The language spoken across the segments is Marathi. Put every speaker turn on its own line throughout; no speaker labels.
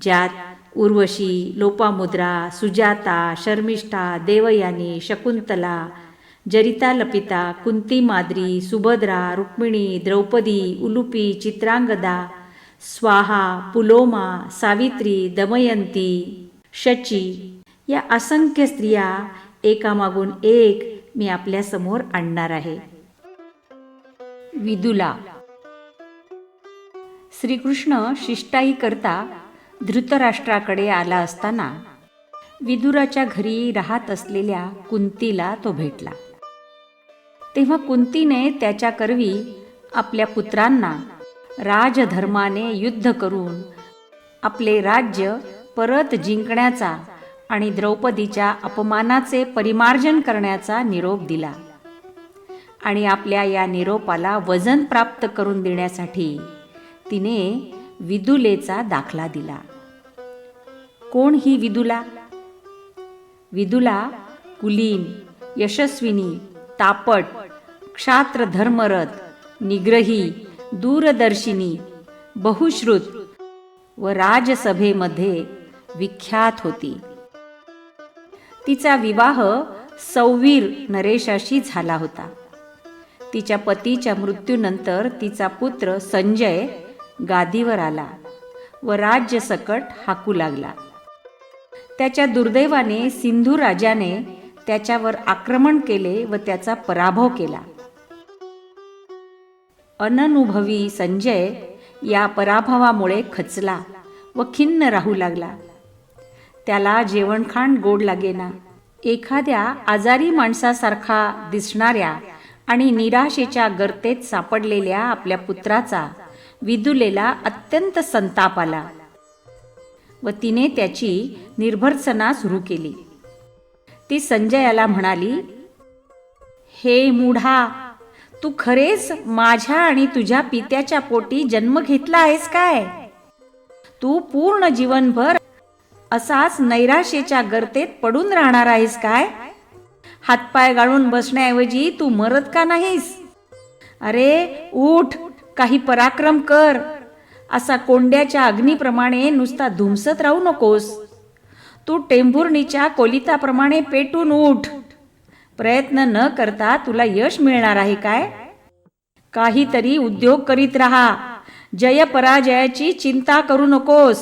ज्यात उर्वशी लोपामुद्रा सुजाता शर्मिष्ठा देवयानी शकुंतला जरिता लपिता कुंती माद्री सुभद्रा रुक्मिणी द्रौपदी उलुपी चित्रांगदा स्वाहा पुलोमा सावित्री दमयंती शची या असंख्य स्त्रिया एकामागून एक मी आपल्यासमोर आणणार आहे. विदुला. श्रीकृष्ण शिष्टाई करता धृतराष्ट्राकडे आला असताना विदुराच्या घरी राहत असलेल्या कुंतीला तो भेटला. तेव्हा कुंतीने त्याच्या करवी आपल्या पुत्रांना राजधर्माने युद्ध करून आपले राज्य परत जिंकण्याचा आणि द्रौपदीच्या अपमानाचे परिमार्जन करण्याचा निरोप दिला आणि आपल्या या निरोपाला वजन प्राप्त करून देण्यासाठी तिने विदुलेचा दाखला दिला. कोण ही विदुला? विदुला कुलीन यशस्विनी तापट क्षात्र धर्मरथ निग्रही दूरदर्शिनी बहुश्रुत व राजसभेमध्ये विख्यात होती. तिचा विवाह सौवीर नरेशाशी झाला होता. तिच्या पतीच्या मृत्यूनंतर तिचा पुत्र संजय गादीवर आला व राज्य सकट हाकू लागला. त्याच्या दुर्दैवाने सिंधू राजाने त्याच्यावर आक्रमण केले व त्याचा पराभव केला. अननुभवी संजय या पराभवामुळे खचला व खिन्न राहू लागला. त्याला जेवणखाण गोड लागेना. एखाद्या आजारी माणसासारखा दिसणाऱ्या आणि निराशेच्या गर्तेत सापडलेल्या आपल्या पुत्राचा विदुलेला अत्यंत संताप आला व तिने त्याची निर्भर्सना सुरू केली. ती संजयाला म्हणाली हे मूढा तू खरेच माझ्या आणि तुझ्या पित्याच्या पोटी जन्म घेतला आहेस काय? तू पूर्ण जीवनभर असाच नैराशेच्या गर्तेत पडून राहणार आहेस काय? हातपाय गाळून बसण्याऐवजी तू मरत का नाहीस? अरे उठ काही पराक्रम कर. असा कोंड्याच्या अग्नीप्रमाणे नुसता धुमसत राहू नकोस. तू टेंभुर्णीच्या कोलिताप्रमाणे पेटून उठ. प्रयत्न न करता तुला यश मिळणार आहे काय? काहीतरी उद्योग करीत राहा. जय पराजयाची चिंता करू नकोस.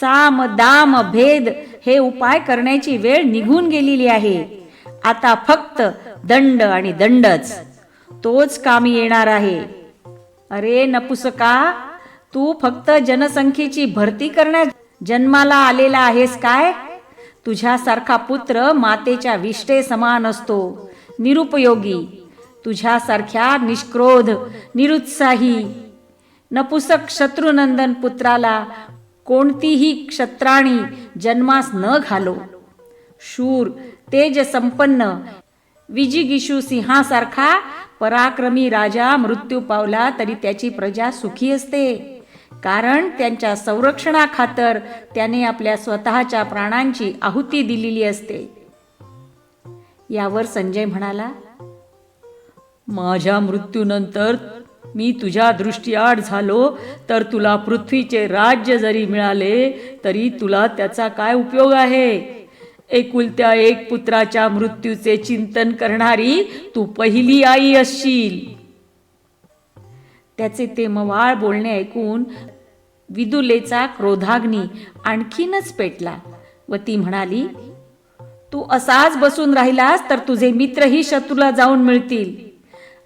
साम दाम भेद हे उपाय करण्याची वेळ निघून गेलेली आहे. आता फक्त दंड आणि दंडच. तोच कामी येणार आहे. अरे नपुसका तू फक्त जनसंख्येची भरती करण्यात जन्माला आलेला आहेस काय? तुझ्यासारखा पुत्र मातेच्या विष्टे समान असतो निरुपयोगी. तुझ्यासारख्या निष्क्रोध निरुत्साही. नपुसक शत्रुनंदन पुत्राला कोणतीही क्षत्राणी जन्मास न घालो. शूर तेज संपन्न विजिगिशू सिंहासारखा पराक्रमी राजा मृत्यू पावला तरी त्याची प्रजा सुखी असते. कारण त्यांच्या संरक्षणाखातर त्याने आपल्या स्वतःच्या प्राणांची आहुती दिलेली असते. यावर संजय म्हणाला
माझ्या मृत्यूनंतर मी तुझ्या दृष्टीआड झालो तर तुला पृथ्वीचे राज्य जरी मिळाले तरी तुला त्याचा काय उपयोग आहे? एकुलत्या एक पुत्राच्या मृत्यूचे चिंतन करणारी तू पहिली आई असशील.
त्याचे ते मवाळ बोलणे ऐकून विदुलेचा क्रोधाग्नी आणखीनच पेटला व ती म्हणाली तू असाच बसून राहिलास तर तुझे मित्रही शत्रूला जाऊन मिळतील.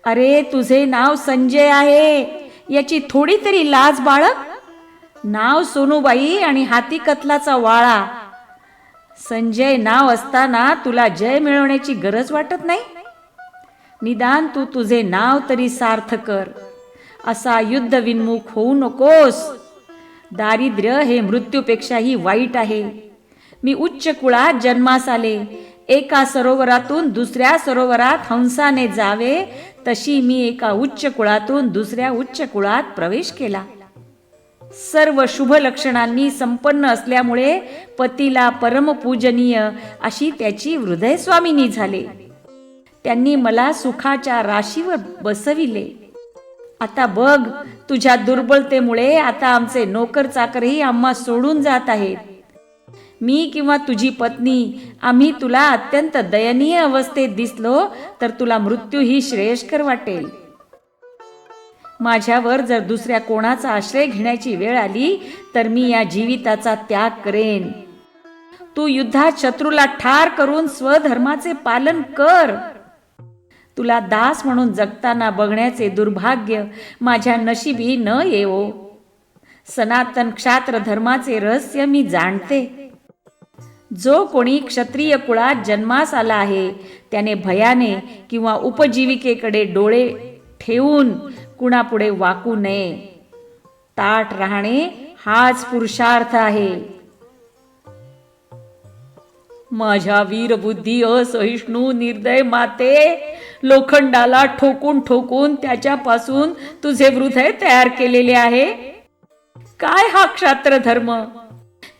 अरे तुझे नाव संजय आहे याची थोडी तरी लाज बाळक नाव सोनूबाई आणि हाती कतलाचा वाळा. संजय नाव असताना तुला जय मिळवण्याची गरज वाटत नाही? निदान तू तुझे नाव तरी सार्थ कर. असा युद्धविन्मुख होऊ नकोस. दारिद्र्य हे मृत्यूपेक्षाही वाईट आहे. मी उच्च कुळात जन्मास आले. एका सरोवरातून दुसऱ्या सरोवरात हंसाने जावे. तशी मी एका उच्च कुळातून दुसऱ्या उच्च कुळात प्रवेश केला. सर्व शुभ लक्षणांनी संपन्न असल्यामुळे पतीला परमपूजनीय अशी त्याची हृदय स्वामिनी झाले. त्यांनी मला सुखाच्या राशीवर बसविले. आता बघ तुझ्या दुर्बलतेमुळे आता आमचे नोकर चाकरही आम्हा सोडून जात आहेत. मी किंवा तुझी पत्नी आम्ही तुला अत्यंत दयनीय अवस्थेत दिसलो तर तुला मृत्यू ही श्रेयस्कर वाटेल. माझ्यावर जर दुसऱ्या कोणाचा आश्रय घेण्याची वेळ आली तर मी या जीविताचा त्याग करेन. तू युद्धात शत्रूला ठार करून स्वधर्माचे पालन कर. तुला दास म्हणून जगताना बघण्याचे दुर्भाग्य माझ्या नशिबी न येवो. सनातन क्षात्र धर्माचे रहस्य मी जाणते. जो कोणी क्षत्रिय कुळात जन्मास आला आहे त्याने भयाने किंवा उपजीविकेकडे डोळे ठेवून कुणापुढे वाकू नये. ताट राहणे हाच पुरुषार्थ आहे.
माझ्या वीरबुद्धी असहिष्णू निर्दय माते लोखंडाला ठोकून ठोकून त्याच्यापासून तुझे हृदय तयार केलेले आहे. काय हा क्षात्र धर्म?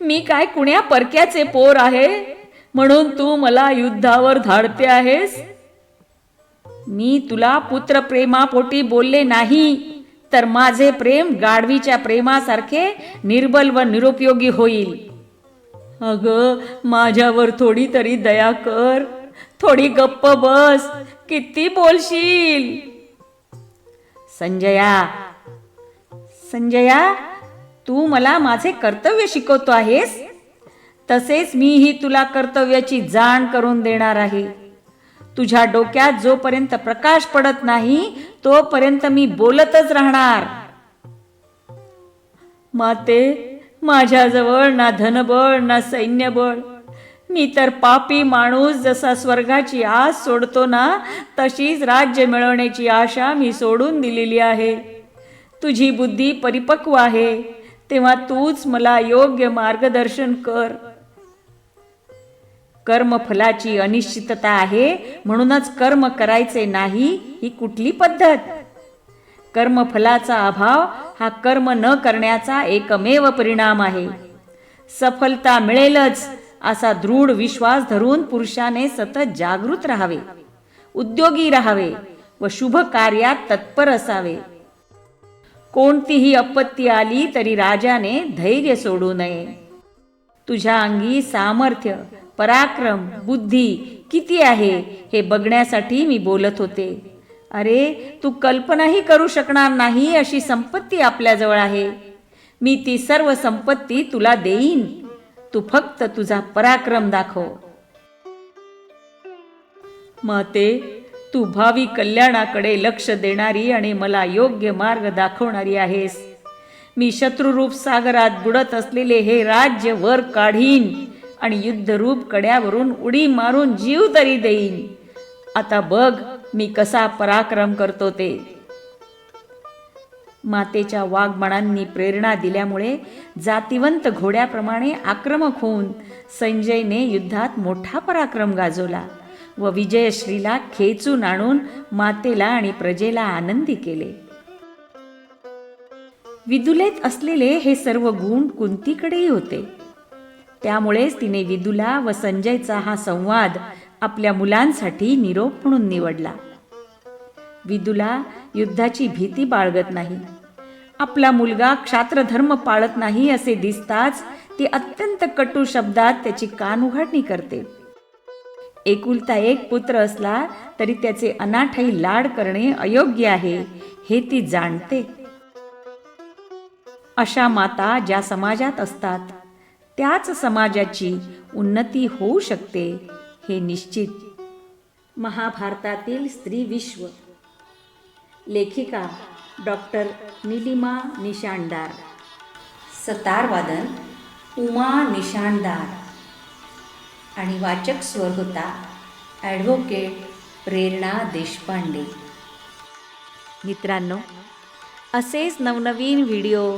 मी काय कुण्या परक्याचे पोर आहे? म्हणून तू मला युद्धावर धाडते आहेस?
मी तुला पुत्र प्रेमापोटी बोलले नाही तर माझे प्रेम गाढवीच्या प्रेमासारखे निर्बल व निरुपयोगी होईल.
अग माझ्यावर थोडी तरी दया कर. थोडी गप्प बस. किती बोलशील?
संजया संजया तू मला माझे कर्तव्य शिकवतो आहेस? तसेच मीही तुला कर्तव्याची जाण करून देणार आहे. तुझ्या डोक्यात जोपर्यंत प्रकाश पडत नाही तोपर्यंत मी बोलतच राहणार.
माते माझ्याजवळ ना धनबळ ना सैन्यबळ. मी तर पापी माणूस जसा स्वर्गाची आस सोडतो ना तशीच राज्य मिळवण्याची आशा मी सोडून दिलेली आहे. तुझी बुद्धी परिपक्व आहे तेव्हा तूच मला योग्य मार्गदर्शन कर.
कर्मफलाची अनिश्चितता आहे म्हणूनच कर्म करायचे नाही ही कुठली पद्धत? कर्मफलाचा अभाव हा कर्म न करण्याचा एकमेव परिणाम आहे. सफलता मिळेलच असा दृढ विश्वास धरून पुरुषाने सतत जागृत राहावे उद्योगी राहावे व शुभ कार्यात तत्पर असावे. कोणतीही आपत्ती आली तरी राजाने धैर्य सोडू नये. तुझ्या अंगी सामर्थ्य पराक्रम बुद्धी किती आहे हे बघण्यासाठी मी बोलत होते. अरे तू कल्पनाही करू शकणार नाही अशी संपत्ती आपल्याजवळ आहे. मी ती सर्व संपत्ती तुला देईन. तू फक्त तुझा पराक्रम दाखव.
माते तू भावी कल्याणाकडे लक्ष देणारी आणि मला योग्य मार्ग दाखवणारी आहेस. मी शत्रुरूप सागरात बुडत असलेले हे राज्य वर काढीन आणि युद्धरूप कड्यावरून उडी मारून जीव तरी देईन. आता बघ मी कसा पराक्रम करतो ते.
मातेच्या वाघमणांनी प्रेरणा दिल्यामुळे जातिवंत घोड्याप्रमाणे आक्रमक होऊन संजयने युद्धात मोठा पराक्रम गाजवला व विजयश्रीला खेचून आणून मातेला आणि प्रजेला आनंदी केले. विदुलेत असलेले हे सर्व गुण कुंतीकडेही होते. त्यामुळेच तिने विदुला व संजयचा हा संवाद आपल्या मुलांसाठी निरोप म्हणून निवडला. विदुला युद्धाची भीती बाळगत नाही. आपला मुलगा क्षात्रधर्म पाळत नाही असे दिसताच ती अत्यंत कटू शब्दात त्याची कान उघडणी करते. एकुलता एक पुत्र असला तरी त्याचे अनाठाई लाड करणे अयोग्य आहे हे ती जाणते. अशा माता ज्या समाजात असतात त्याच समाजाची उन्नती होऊ शकते हे निश्चित. महाभारतातील स्त्री विश्व. लेखिका डॉक्टर निलिमा निशाणदार सतारवादन उमा निशाणदार आणि वाचक स्वर होता ॲडव्होकेट प्रेरणा देशपांडे. मित्रांनो असेच नवनवीन व्हिडिओ